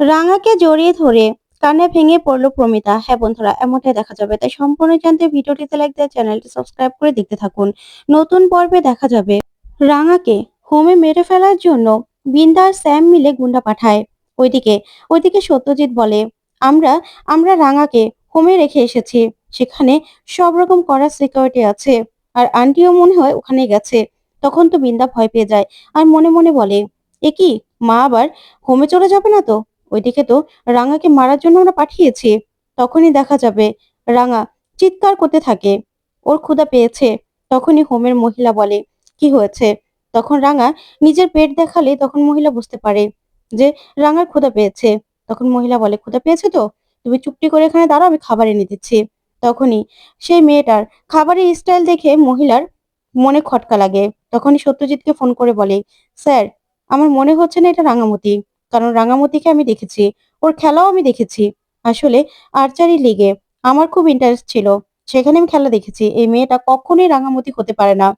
রাঙাকে জড়িয়ে ধরে কান্নায় ভেঙে পড়ল প্রমিতা। হ্যাঁ বন্ধুরা, এমনটাই দেখা যাবে। তাই সম্পূর্ণ জানতে ভিডিওটিতে লাইক দিয়ে চ্যানেলটি সাবস্ক্রাইব করে দেখতে থাকুন। নতুন পর্বে দেখা যাবে রাঙাকে হোমে মেরে ফেলার জন্য বিন্দা আর স্যাম মিলে গুন্ডা পাঠায়। ওইদিকে ওইদিকে সত্যজিৎ বলে, আমরা আমরা রাঙাকে হোমে রেখে এসেছি। সেখানে সব রকম করা সিকিউরিটি আছে। আর আন্টিও মনে হয় ওখানে গেছে। তখন তো বিন্দা ভয় পেয়ে যায়। আর মনে মনে বলে, এ কি, মা আবার হোমে চলে যাবে না তো? ওইদিকে তো রাঙাকে মারার জন্য আমরা পাঠিয়েছি, তখনই দেখা যাবে। রাঙা চিৎকার করতে থাকে। ওর ক্ষুধা পেয়েছে, তখনই হোমের মহিলা বলে, কি হয়েছে? তখন রাঙা নিজের পেট দেখালে তখন মহিলা বুঝতে পারে যে রাঙার ক্ষুধা পেয়েছে। তখন মহিলা বলে, ক্ষুধা পেয়েছে তো? তুমি চুপটি করে এখানে দাঁড়াও আমি খাবার এনে দিচ্ছি। তখনই সেই মেয়েটার খাবারের স্টাইল দেখে মহিলার মনে খটকা লাগে। তখনই সত্যজিৎকে ফোন করে বলে, স্যার, আমার মনে হচ্ছে না এটা রাঙামতি। কারণ রাঙামতিকে আমি দেখেছি, ওর খেলাও আমি দেখেছি। আসলে আর্চারি লিগে আমার খুব ইন্টারেস্ট ছিল, সেখানে আমি খেলা দেখেছি। এই মেয়েটা কখনোই রাঙামতি হতে পারে না।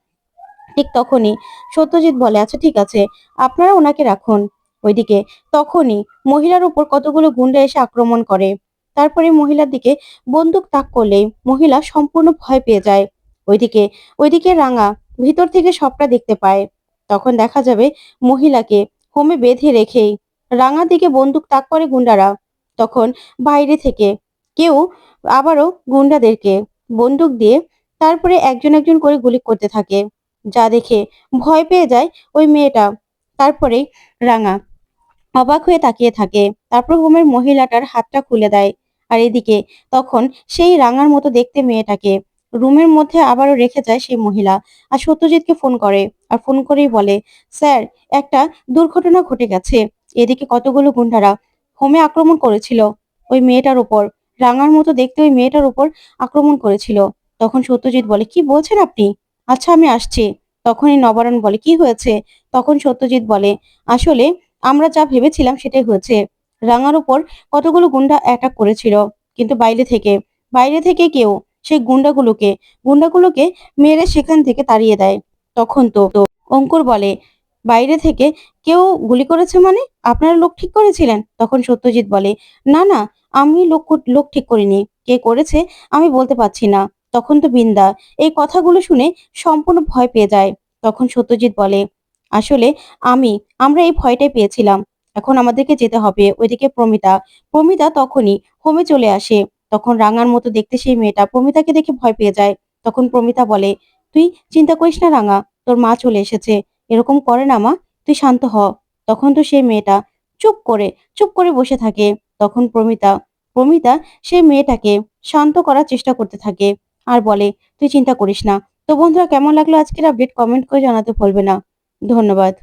ঠিক তখনই সত্যজিৎ বলে আচ্ছা ঠিক আছে, আপনারা ওনাকে রাখুন। ওইদিকে তখনই মহিলার উপর কতগুলো গুন্ডা এসে আক্রমণ করে। তারপরে মহিলার দিকে বন্দুক তাক করলে মহিলা সম্পূর্ণ ভয় পেয়ে যায়। ওইদিকে ওইদিকে রাঙা ভিতর থেকে সবটা দেখতে পায়। তখন দেখা যাবে মহিলাকে হোমে বেঁধে রেখেই রাঙা দিকে বন্দুক তাক করে গুন্ডারা। তখন বাইরে থেকে কেউ আবারও গুন্ডাদেরকে বন্দুক দিয়ে তারপরে একজন একজন করে গুলি করতে থাকে। যা দেখে ভয় পেয়ে যায় ওই মেয়েটা। তারপরে রাঙা অবাক হয়ে তাকিয়ে থাকে। তারপর হোমের মহিলাটার হাতটা খুলে দেয়। আর এদিকে তখন সেই রাঙার মতো দেখতে মেয়েটাকে রুমের মধ্যে আবারও রেখে যায় সেই মহিলা। আর সত্যজিৎকে ফোন করে। আর ফোন করেই বলে, স্যার, একটা দুর্ঘটনা ঘটে গেছে। এদিকে কতগুলো গুন্ডারা হোমে আক্রমণ করেছিল ওই মেয়েটার উপর। রাঙার মতো দেখতে ওই মেয়েটার উপর আক্রমণ করেছিল। তখন সত্যজিৎ বলে, কি বলছেন আপনি? আচ্ছা আমি আসছি। তখনই নবারণ বলে, কি হয়েছে? তখন সত্যজিৎ বলে, আসলে আমরা যা ভেবেছিলাম সেটাই হয়েছে। রাঙার উপর কতগুলো গুন্ডা অ্যাটাক করেছিল, কিন্তু বাইরে থেকে বাইরে থেকে কেউ সেই গুন্ডাগুলোকে গুন্ডাগুলোকে মেরে সেখান থেকে তাড়িয়ে দেয়। তখন তো অঙ্কুর বলে বাইরে থেকে কেউ গুলি করেছে মানে? আপনারা লোক ঠিক করেছিলেন? তখন সত্যজিৎ বলে, না না, আমি লোক লোক ঠিক করিনি। কে করেছে আমি বলতে পারছি না। তখন তো বিন্দা, এই কথাগুলো শুনে সম্পূর্ণ ভয় পেয়ে যায়। তখন সত্যজিৎ বলে, আসলে আমি, আমরা এই ভয়টাই পেয়েছিলাম। এখন আমাদেরকে যেতে হবে। ওইদিকে প্রমিতা প্রমিতা তখনই হোমে চলে আসে। তখন রাঙার মতো দেখতে সেই মেয়েটা প্রমিতাকে দেখে ভয় পেয়ে যায়। তখন প্রমিতা বলে, তুই চিন্তা করিস না রাঙা, তোর মা চলে এসেছে। এরকম করে না মা, তুই শান্ত হ। তখন তো সেই মেয়েটা চুপ করে চুপ করে বসে থাকে। তখন প্রমিতা প্রমিতা সেই মেয়েটাকে শান্ত করার চেষ্টা করতে থাকে আর বলে, তুই চিন্তা করিস না। তো বন্ধুরা, কেমন লাগল আজকের আপডেট কমেন্ট করে জানাতে ভুলবে না। ধন্যবাদ।